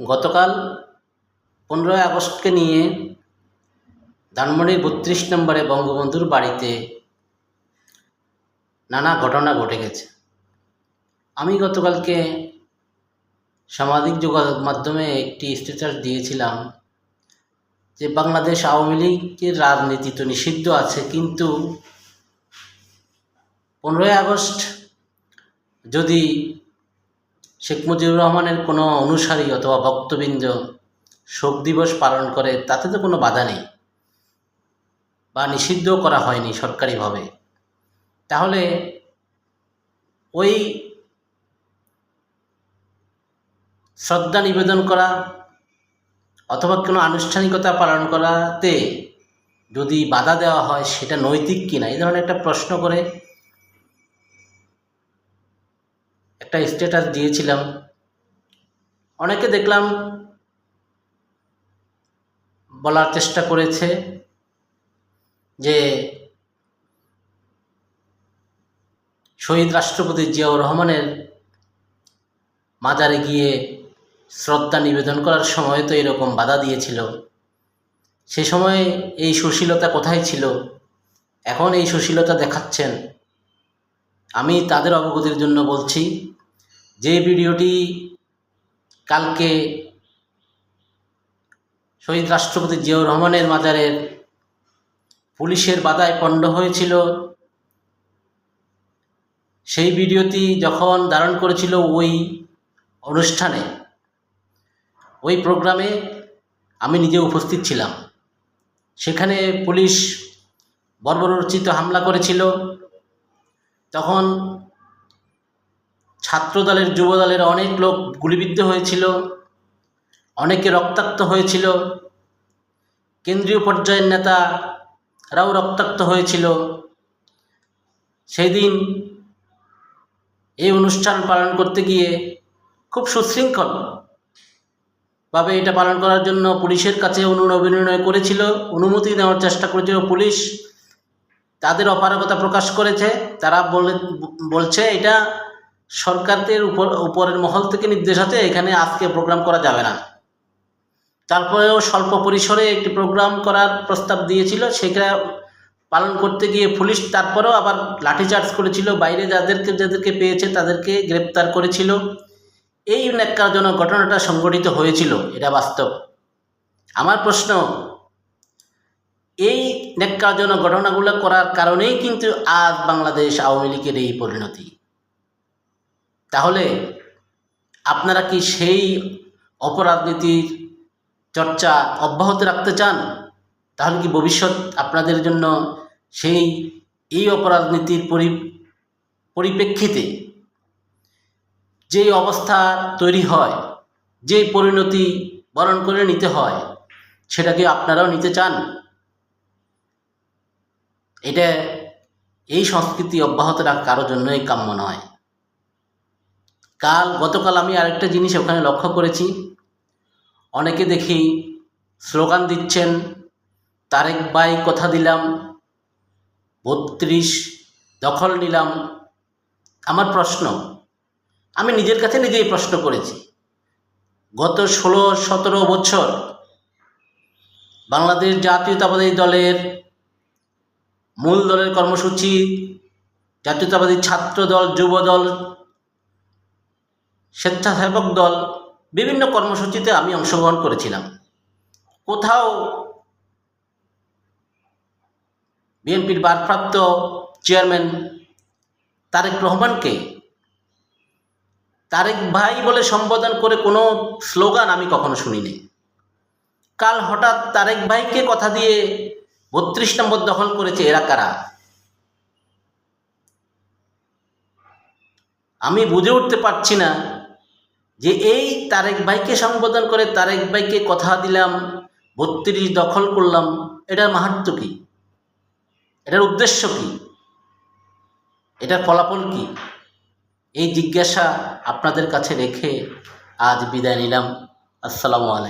গতকাল পনেরোই আগস্টকে নিয়ে ধানমন্ডির বত্রিশ নম্বরে বঙ্গবন্ধুর বাড়িতে নানা ঘটনা ঘটে গেছে। আমি গতকালকে সামাজিক যোগাযোগ মাধ্যমে একটি স্ট্যাটাস দিয়েছিলাম যে বাংলাদেশ আওয়ামী লীগের রাজনীতি তো নিষিদ্ধ আছে, কিন্তু পনেরোই আগস্ট যদি শেখ মুজিবুর রহমানের কোনো অনুসারী অথবা ভক্তবৃন্দ শোক দিবস পালন করে তাতে তো কোনো বাধা নেই বা নিষিদ্ধও করা হয়নি সরকারিভাবে। তাহলে ওই শ্রদ্ধা নিবেদন করা অথবা কোনো আনুষ্ঠানিকতা পালন করাতে যদি বাধা দেওয়া হয় সেটা নৈতিক কিনা, এই ধরনের একটা প্রশ্ন করে একটা স্ট্যাটাস দিয়েছিলাম। অনেকে দেখলাম বলার চেষ্টা করেছে যে শহীদ রাষ্ট্রপতি জিয়াউর রহমানের মাজারে গিয়ে শ্রদ্ধা নিবেদন করার সময় তো এরকম বাধা দিয়েছিল। সে সময় এই সুশীলতা কোথায় ছিল? এখন এই সুশীলতা দেখাচ্ছেন। আমি তাদের অবগতির জন্য বলছি যে ভিডিওটি কালকে শহীদ রাষ্ট্রপতি জিয়াউর রহমানের মাজারের পুলিশের বাধায় পণ্ড হয়েছিল, সেই ভিডিওটি যখন ধারণ করেছিল ওই অনুষ্ঠানে, ওই প্রোগ্রামে আমি নিজে উপস্থিত ছিলাম। সেখানে পুলিশ বর্বরচিত হামলা করেছিল। তখন ছাত্রদলের, যুবদলের অনেক লোক গুলিবিদ্ধ হয়েছিল, অনেকে রক্তাক্ত হয়েছিল। কেন্দ্রীয় পর্যায়ের নেতারাও রক্তাক্ত হয়েছিল। সেই দিন এই অনুষ্ঠান পালন করতে গিয়ে খুব সুশৃঙ্খল ভাবে এটা পালন করার জন্য পুলিশের কাছে অনুনয় করেছিল, অনুমতি নেওয়ার চেষ্টা করেছিল পুলিশ। তাদের অপারগতা প্রকাশ করেছে, তারা বলে, বলছে, এটা সরকারের উপর, উপরের মহল থেকে নির্দেশ আছে, এখানে আজকে প্রোগ্রাম করা যাবে না। তারপরেও স্বল্প পরিসরে একটি প্রোগ্রাম করার প্রস্তাব দিয়েছিল, সেটা পালন করতে গিয়ে পুলিশ তারপরেও আবার লাঠিচার্জ করেছিল, বাইরে যাদেরকে যাদেরকে পেয়েছে তাদেরকে গ্রেপ্তার করেছিল। এই ন্যাক্কারজনক ঘটনাটা সংঘটিত হয়েছিল, এটা বাস্তব। আমার প্রশ্ন, এই ন্যাক্কারজনক ঘটনাগুলো করার কারণেই কিন্তু আজ বাংলাদেশ আওয়ামী লীগের এই পরিণতি। তাহলে আপনারা কি সেই অপরাজনীতির চর্চা অব্যাহত রাখতে চান? তাহলে কি ভবিষ্যৎ আপনাদের জন্য সেই, এই অপরাজনীতির পরি, পরিপ্রেক্ষিতে যে অবস্থা তৈরি হয়, যে পরিণতি বরণ করে নিতে হয় সেটা কি আপনারাও নিতে চান? এটা এই সংস্কৃতি অব্যাহত রাখা কারোর জন্যই কাম্য নয়। কাল, গতকাল আমি আরেকটা জিনিস ওখানে লক্ষ্য করেছি। অনেকে দেখি স্লোগান দিচ্ছেন, তারেক বাই কথা দিলাম, বত্রিশ দখল নিলাম। আমার প্রশ্ন, আমি নিজের কাছে নিজেই প্রশ্ন করেছি, গত ষোলো, সতেরো বছর বাংলাদেশ জাতীয়তাবাদী দলের মূল দলের কর্মসূচি, জাতীয়তাবাদী ছাত্র দল যুব দল স্বেচ্ছাসেবক দল বিভিন্ন কর্মসূচিতে আমি অংশগ্রহণ করেছিলাম। কোথাও বিএনপির ভারপ্রাপ্ত চেয়ারম্যান তারেক রহমানকে তারেক ভাই বলে সম্বোধন করে কোনো স্লোগান আমি কখনো শুনিনি। কাল হঠাৎ তারেক ভাইকে কথা দিয়ে বত্রিশ নম্বর দখল করেছে এরা কারা? আমি বুঝে উঠতে পারছি না যে এই তারেক ভাইকে সম্বোধন করে তারেক ভাইকে কথা দিলাম, বত্রিশ দখল করলাম, এটার মাহাত্ম কী? এটার উদ্দেশ্য কি? এটার ফলাফল কি? এই জিজ্ঞাসা আপনাদের কাছে রেখে আজ বিদায় নিলাম। আসসালামু আলাইকুম।